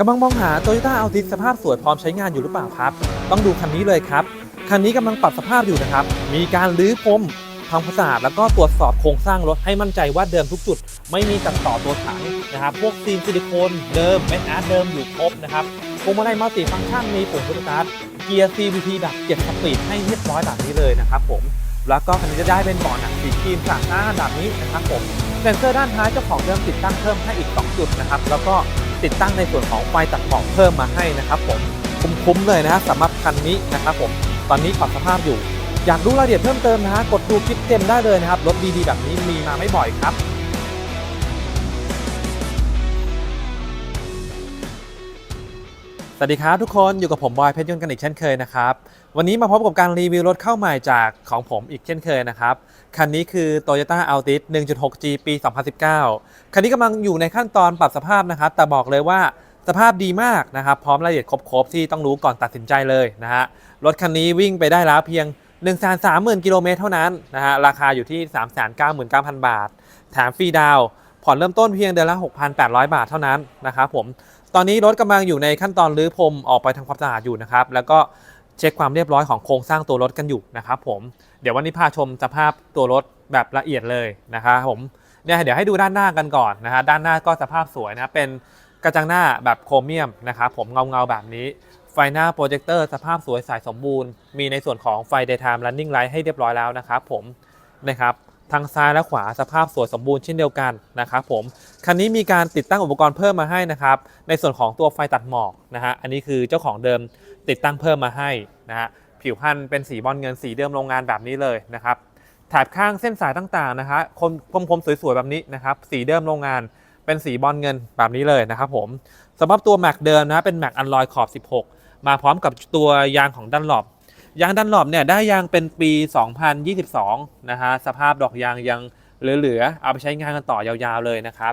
กำลังมองหา Toyota Altis สภาพสวยพร้อมใช้งานอยู่หรือเปล่าครับ ต้องดูคันนี้เลยครับ คันนี้กำลังปรับสภาพอยู่นะครับ มีการรื้อพรมทำความสะอาดแล้วก็ตรวจสอบโครงสร้างรถให้มั่นใจว่าเดิมทุกจุด ไม่มีตัดต่อตัวถังนะครับ พวกซีนซิลิโคนเดิมเม็ดอาร์ตเดิมอยู่ครบนะครับพวงมาลัยมัลติฟังก์ชันมีปุ่มพุทสตาร์ทเกียร์ CVT แบบ7สปีดให้เรียบร้อยแบบนี้เลยนะครับผมแล้วก็คันนี้จะได้เป็นเบาะหนังสีครีมสามหน้าแบบนี้นะครับผมเซ็นเซอร์ด้านท้ายเจ้าของเดิมติดตั้งเพิ่มให้อีก 2 จุดนะครับแล้วก็ ติดตั้งในส่วนของไฟตัดหมอกเพิ่มมาให้นะครับผมคุ้มๆเลยนะฮะสำหรับคันนี้นะครับผมตอนนี้ปรับสภาพอยู่ อยากรู้รายละเอียดเพิ่มเติมนะฮะกดดูคลิปเต็มได้เลยนะครับรถดีๆแบบนี้มีมาไม่บ่อยครับ สวัสดีครับทุกคนอยู่กับผมบอยเพชรยนต์กันอีกเช่นเคยนะครับ วันนี้มาพบกับการรีวิวรถเข้าใหม่จากของผมอีกเช่นเคยนะครับ คันนี้คือ Toyota Altis 1.6G ปี 2019 คันนี้กำลังอยู่ในขั้นตอนปรับสภาพนะครับ แต่บอกเลยว่าสภาพดีมากนะครับ พร้อมรายละเอียดครบๆ ที่ต้องรู้ก่อนตัดสินใจเลยนะฮะรถคันนี้วิ่งไปได้แล้วเพียง 130,000กิโลเมตรเท่านั้นนะฮะราคาอยู่ที่ 399,000 บาทแถมฟรีดาวน์ผ่อนเริ่มต้นเพียงเดือนละ 6,800 บาทเท่านั้นนะครับผม ตอนนี้รถกำลังอยู่ในขั้นตอนรื้อพรมออกไปทำความสะอาดอยู่นะครับ แล้วก็เช็คความเรียบร้อยของโครงสร้างตัวรถกันอยู่นะครับผม เดี๋ยววันนี้พาชมสภาพตัวรถแบบละเอียดเลยนะครับผมเนี่ยเดี๋ยวให้ดูด้านหน้ากันก่อนนะฮะด้านหน้าก็สภาพสวยนะเป็นกระจังหน้าแบบโครเมียมนะครับผมเงาเงาๆแบบนี้ไฟหน้าโปรเจคเตอร์สภาพสวยสายสมบูรณ์ มีในส่วนของไฟ daytime running light ให้เรียบร้อยแล้วนะครับผมนะครับ ทางซ้ายและขวาสภาพสวยสมบูรณ์เช่นเดียวกันนะครับผมคันนี้มีการติดตั้งอุปกรณ์เพิ่มมาให้นะครับในส่วนของตัวไฟตัดหมอกนะฮะอันนี้คือเจ้าของเดิมติดตั้งเพิ่มมาให้นะฮะผิวพันธุ์เป็นสีบอลเงินสีเดิมโรงงานแบบนี้เลยนะครับแถบข้างเส้นสายต่างๆนะคะคมคมๆสวยๆแบบนี้นะครับสีเดิมโรงงานเป็นสีบอลเงินแบบนี้เลยนะครับผมสำหรับตัวแม็กเดิมนะเป็นแม็กอันลอยขอบ 16 มาพร้อมกับตัวยางของดันหลบ ยางดันหลบเนี่ยได้ยางเป็นปี 2022 นะฮะสภาพดอกยางยังเหลือๆเอาไปใช้งานกันต่อยาวๆเลยนะครับ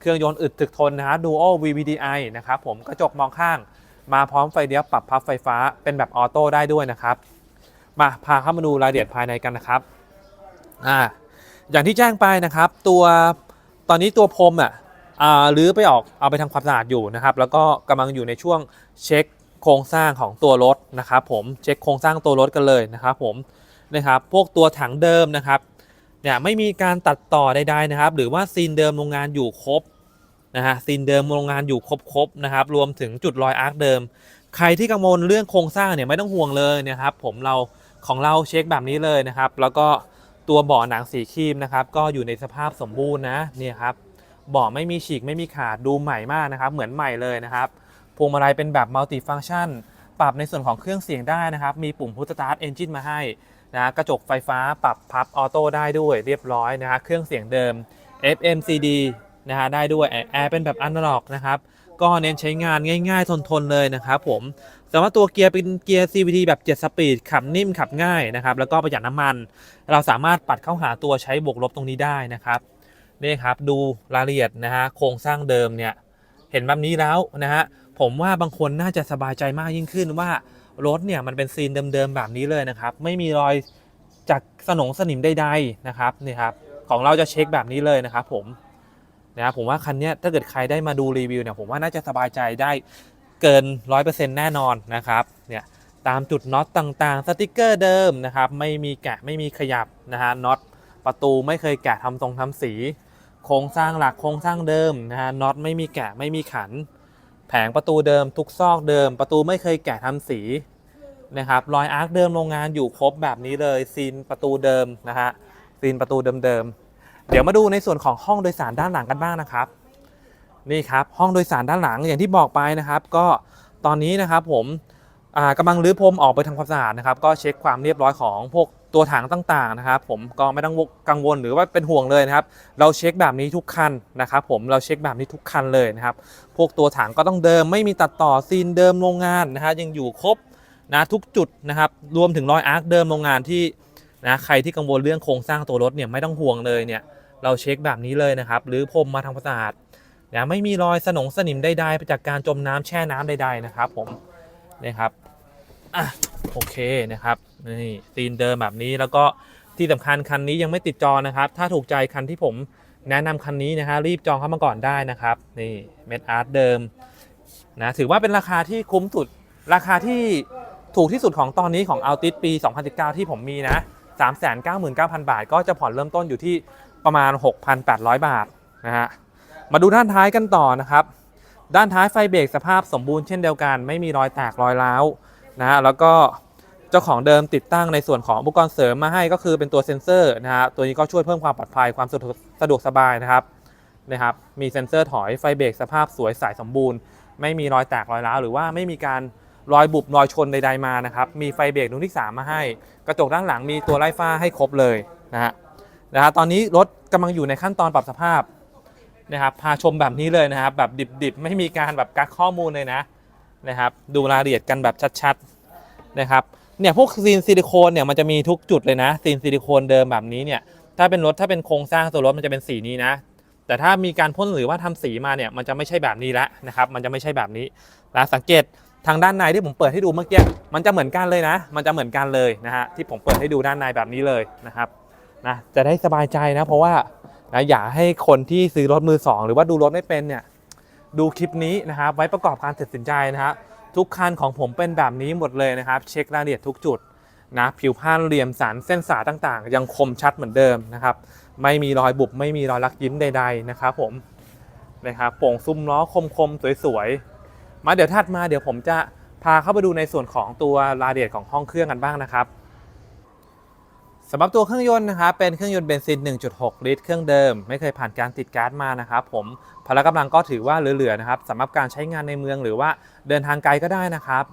เครื่องยนต์อึดถึกทนนะฮะ Duo VVDI นะครับผมกระจกมองข้างมาพร้อมไฟเลี้ยวปรับพับไฟฟ้าเป็นแบบออโต้ได้ด้วยนะครับ มาพาเข้ามาดูรายละเอียดภายในกันนะครับอ่าอย่างที่แจ้งไปนะครับ ตัวตอนนี้ตัวพรมอะอ่ารื้อไปออกเอาไปทำความสะอาดอยู่นะครับ แล้วก็กำลังอยู่ในช่วงเช็ค โครงสร้างของตัวรถนะครับผมเช็คโครงสร้างตัวรถกันเลยนะครับผมนะครับพวกตัวถังเดิมนะครับเนี่ยไม่มีการตัดต่อใดๆนะครับ หรือว่าซีนเดิมโรงงานอยู่ครบนะฮะซีนเดิมโรงงานอยู่ครบๆนะครับ รวมถึงจุดรอยอาร์คเดิม ใครที่กังวลเรื่องโครงสร้างเนี่ยไม่ต้องห่วงเลยนะครับ ผมเราของเราเช็คแบบนี้เลยนะครับ แล้วก็ตัวเบาะหนังสีครีมนะครับ ก็อยู่ในสภาพสมบูรณ์นะเนี่ยครับเบาะไม่มีฉีกไม่มีขาดดูใหม่มากนะครับ เหมือนใหม่เลยนะครับ พวงมาลัยเป็นแบบมัลติฟัง c t ชัน ปรับในส่วนของเครื่องเสียงได้นะครับ มีปุ่มพุทสตาร์ทเอนจินมาให้นะกระจกไฟฟ้าปรับพับออโต้ได้ด้วยเรียบร้อยนะฮะเครื่องเสียงเดิม FM CD นะฮะได้ด้วยแอร์เป็นแบบอนาล็อกนะครับก็เน้นใช้งานง่ายๆ ทนๆ เลยนะครับผมสำหรับตัวเกียร์เป็นเกียร์ CVT แบบ 7 สปีด ขับนิ่มขับง่ายนะครับ แล้วก็ประหยัดน้ำมัน เราสามารถปัดเข้าหาตัวใช้บวกลบตรงนี้ได้นะครับ นี่ครับ ดูรายละเอียดนะฮะ โครงสร้างเดิมเนี่ย เห็นแบบนี้แล้วนะฮะ ผมว่าบางคนน่าจะสบายใจมากยิ่งขึ้นว่ารถเนี่ยมันเป็นซีนเดิมๆแบบนี้เลยนะครับ ไม่มีรอยจากสนงสนิมใดๆนะครับนี่ครับของเราจะเช็คแบบนี้เลยนะครับผมนะครับผมว่าคันนี้ถ้าเกิดใครได้มาดูรีวิวเนี่ยผมว่าน่าจะสบายใจได้เกิน 100%แน่นอนนะครับเนี่ยตามจุดน็อตต่างๆ สติกเกอร์เดิมนะครับไม่มีแกะไม่มีขยับนะฮะน็อตประตูไม่เคยแกะทำทรงทำสี โครงสร้างหลักโครงสร้างเดิมนะฮะน็อตไม่มีแกะไม่มีขัน แผงประตูเดิมทุกซอกเดิม ประตูไม่เคยแกะทำสีนะครับรอยอาร์คเดิมโรงงานอยู่ครบแบบนี้เลยซีนประตูเดิมนะฮะซีนประตูเดิมๆเดี๋ยวมาดูในส่วนของห้องโดยสารด้านหลังกันบ้างนะครับ นี่ครับห้องโดยสารด้านหลังอย่างที่บอกไปนะครับ ก็ตอนนี้นะครับผมอ่ากำลังรื้อพรมออกไปทำความสะอาดนะครับ ก็เช็คความเรียบร้อยของพวก ตัวถังต่างๆนะครับผมก็ไม่ต้องกังวลหรือว่าเป็นห่วงเลยนะครับ เราเช็คแบบนี้ทุกคันนะครับผมเราเช็คแบบนี้ทุกคันเลยนะครับ พวกตัวถังก็ต้องเดิมไม่มีตัดต่อซีนเดิมโรงงานนะฮะยังอยู่ครบนะทุกจุดนะครับรวมถึงรอยอาร์คเดิมโรงงานที่นะใครที่กังวลเรื่องโครงสร้างตัวรถเนี่ยไม่ต้องห่วงเลยเนี่ยเราเช็คแบบนี้เลยนะครับ หรือพรมมาทำความสะอาดนะไม่มีรอยสนงสนิมใดๆจากการจมน้ำแช่น้ำใด ๆนะครับ ผมนี่ครับอะ โอเคนะครับนี่ตีนเดิมแบบนี้แล้วก็ที่สำคัญคันนี้ยังไม่ติดจอนะครับ ถ้าถูกใจคันที่ผมแนะนำคันนี้นะฮะรีบจองเข้ามาก่อนได้นะครับนี่เมดอาร์ตเดิมนะถือว่าเป็นราคาที่คุ้มสุดราคาที่ถูกที่สุดของตอนนี้ของ a l t i s ปี 2019 ที่ผมมีนะ 399,000 บาท ก็จะผ่อนเริ่มต้นอยู่ที่ประมาณ 6,800 บาทนะฮะมาดูด้านท้ายกันต่อนะครับ ด้านท้ายไฟเบรกสภาพสมบูรณ์เช่นเดียวกัน ไม่มีรอยแตกรอยร้าวนะฮะแล้วก็ เจ้าของเดิมติดตั้งในส่วนของอุปกรณ์เสริมมาให้ก็คือเป็นตัวเซ็นเซอร์นะฮะตัวนี้ก็ช่วยเพิ่มความปลอดภัยความสะดวกสบายนะครับนะครับ มีเซ็นเซอร์ถอยไฟเบรกสภาพสวยใสสมบูรณ์ ไม่มีรอยแตกรอยร้าวหรือว่าไม่มีการรอยบุบรอยชนใดๆมานะครับมีไฟเบรกดวงที่ 3 มาให้ กระจกด้านหลังมีตัวไล่ฟ้าให้ครบเลยนะฮะนะฮะตอนนี้รถกำลังอยู่ในขั้นตอนปรับสภาพนะครับพาชมแบบนี้เลยนะครับ แบบดิบๆ ไม่มีการแบบกักข้อมูลเลยนะนะครับ ดูรายละเอียดกันแบบชัดๆนะครับ เนี่ยพวกซีนซิลิโคนเนี่ยมันจะมีทุกจุดเลยนะซีนซิลิโคนเดิมแบบนี้เนี่ยถ้าเป็นรถถ้าเป็นโครงสร้างตัวรถมันจะเป็นสีนี้นะ แต่ถ้ามีการพ่นหรือว่าทำสีมาเนี่ยมันจะไม่ใช่แบบนี้แล้วนะครับมันจะไม่ใช่แบบนี้นะสังเกตทางด้านในที่ผมเปิดให้ดูเมื่อกี้มันจะเหมือนกันเลยนะ มันจะเหมือนกันเลยนะฮะที่ผมเปิดให้ดูด้านในแบบนี้เลยนะครับนะจะได้สบายใจนะ เพราะว่านะอย่าให้คนที่ซื้อรถมือสองหรือว่าดูรถไม่เป็นเนี่ยดูคลิปนี้นะครับไว้ประกอบการตัดสินใจนะครับ ทุกคันของผมเป็นแบบนี้หมดเลยนะครับ เช็ครายละเอียดทุกจุดนะผิวผ้านเหลี่ยมสันเส้นสายต่างๆ ยังคมชัดเหมือนเดิมนะครับ ไม่มีรอยบุบไม่มีรอยลักยิ้มใด ๆนะครับผมนะครับโป่งซุ้มล้อคมๆสวยๆมาเดี๋ยวถัดมาเดี๋ยวผมจะพาเข้าไปดูในส่วนของตัวรายละเอียดของห้องเครื่องกันบ้างนะครับ สำหรับตัวเครื่องยนต์นะครับเป็นเครื่องยนต์เบนซิน 1.6 ลิตร เครื่องเดิม ไม่เคยผ่านการติดก๊าซมานะครับผมพละกำลังก็ถือว่าเหลือๆนะครับสำหรับการใช้งานในเมืองหรือว่าเดินทางไกลก็ได้นะครับ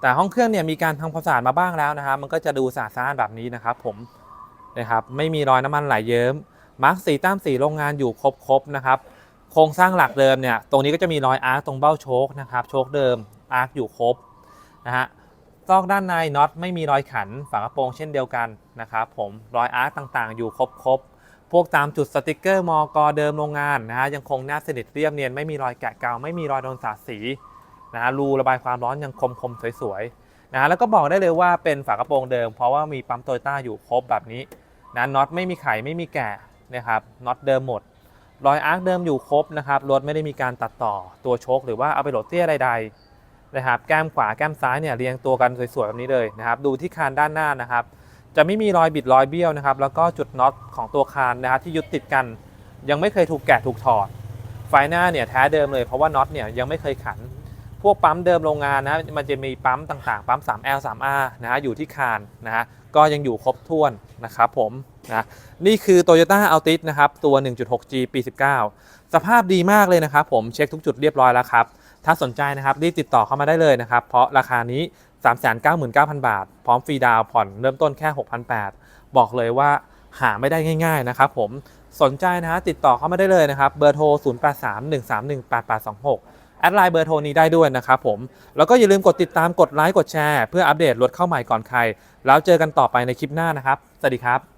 แต่ห้องเครื่องเนี่ยมีการทำความสะอาดมาบ้างแล้วนะครับ มันก็จะดูสะอาดสะอานแบบนี้นะครับผมนะครับไม่มีรอยน้ำมันไหลเยิ้มมาร์กสีตามสีโรงงานอยู่ครบๆนะครับโครงสร้างหลักเดิมเนี่ยตรงนี้ก็จะมีรอยอาร์คตรงเบ้าโชคนะครับโชคเดิมอาร์คอยู่ครบนะฮะ ซอกด้านในน็อตไม่มีรอยขันฝากระโปรงเช่นเดียวกันนะครับผมรอยอาร์คต่างๆ อยู่ครบๆพวกตามจุดสติกเกอร์มอกเดิมโรงงานนะฮะยังคงหน้าสนิทเรียบเนียนไม่มีรอยแกะเกาไม่มีรอยโดนสาดสีนะฮะรูระบายความร้อนยังคมๆสวยๆนะฮะแล้วก็บอกได้เลยว่าเป็นฝากระโปรงเดิม เพราะว่ามีปั๊มโตโยต้าอยู่ครบแบบนี้นะน็อตไม่มีไขไม่มีแกะนะครับน็อตเดิมหมดรอยอาร์คเดิมอยู่ครบนะครับรถไม่ได้มีการตัดต่อตัวโชคหรือว่าเอาไปโหลดเตี้ยใดๆ นะครับแก้มขวาแก้มซ้ายเนี่ยเรียงตัวกันสวยๆแบบนี้เลยนะครับ ดูที่คานด้านหน้านะครับ จะไม่มีรอยบิดรอยเบี้ยวนะครับ แล้วก็จุดน็อตของตัวคานนะครับที่ยึดติดกัน ยังไม่เคยถูกแกะถูกถอด ไฟหน้าเนี่ยแท้เดิมเลยเพราะว่าน็อตเนี่ยยังไม่เคยขัน พวกปั๊มเดิมโรงงานนะมันจะมีปั๊มต่างๆ ปั๊ม 3L 3R นะฮะอยู่ที่คานนะฮะก็ยังอยู่ครบถ้วนนะครับผมนะนี่คือ Toyota Altis นะครับตัว 1.6G ปี 19 สภาพดีมากเลยนะครับผมเช็คทุกจุดเรียบร้อยแล้วครับ ถ้าสนใจนะครับรีบติดต่อเข้ามาได้เลยนะครับ เพราะราคานี้ 399,000 บาท พร้อมฟรีดาวน์ผ่อนเริ่มต้นแค่ 6,800 บอกเลยว่าหาไม่ได้ง่ายๆนะครับผมสนใจนะฮะติดต่อเข้ามาได้เลยนะครับ เบอร์โทร 0831318826 แอดไลน์เบอร์โทรนี้ได้ด้วยนะครับผม แล้วก็อย่าลืมกดติดตามกดไลค์กดแชร์ เพื่ออัปเดตรถเข้าใหม่ก่อนใคร แล้วเจอกันต่อไปในคลิปหน้านะครับ สวัสดีครับ